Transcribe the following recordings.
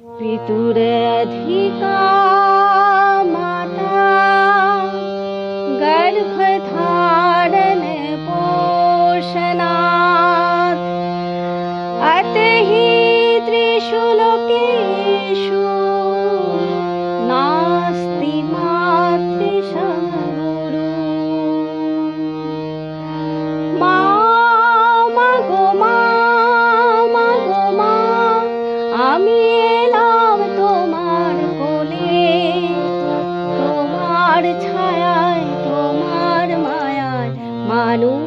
पितुरधिका माता गर्भधारण पोषणात्। अतहि त्रिषु लोकेषु नास्ति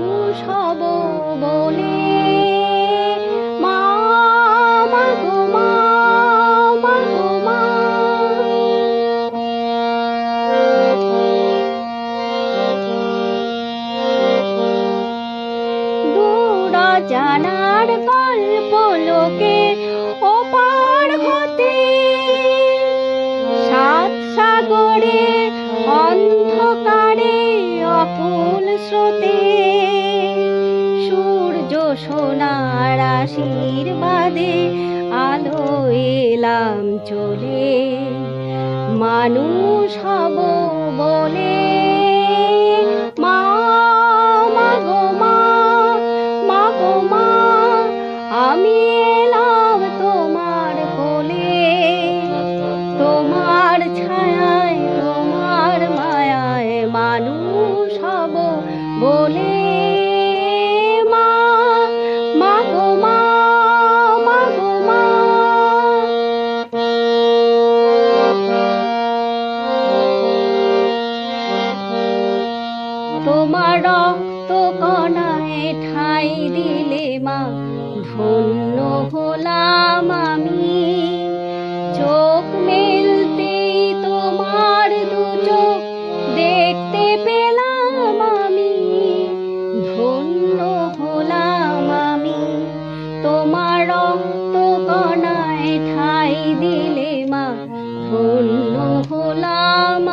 মানুষ হব জানার গল্প লোকে ওপার হতে সাত সাগরে অন্ধকারে অকুল স্রোতে সোনার আশীর্বাদে আলো এলাম চলে। মানুষ হব বলে, মা তোমার তোমার ছায়ায়, তোমার মায়ায় মানুষ হব বলে। তোমার রক্ত কণায় ঠাই দিলে মা, ধন্য হলাম আমি। চোখ মেলতেই তোমার দু চোখ দেখতে পেলাম আমি। ধন্য হলাম আমি। তোমার রক্ত কণায় ঠাই দিলে মা, ধন্য হলাম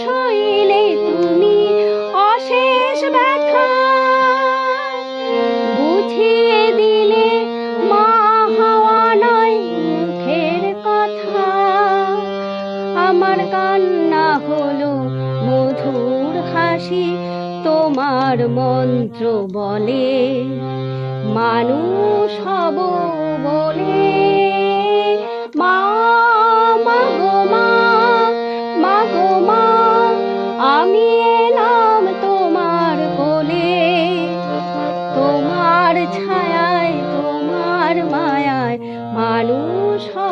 শৈলে তুমি অশেষ ব্যথা। বুঝিয়ে দিলে কথা। আমার কান্না তোমার মন্ত্র বলে। মানুষ হব বলে মানুষ হয়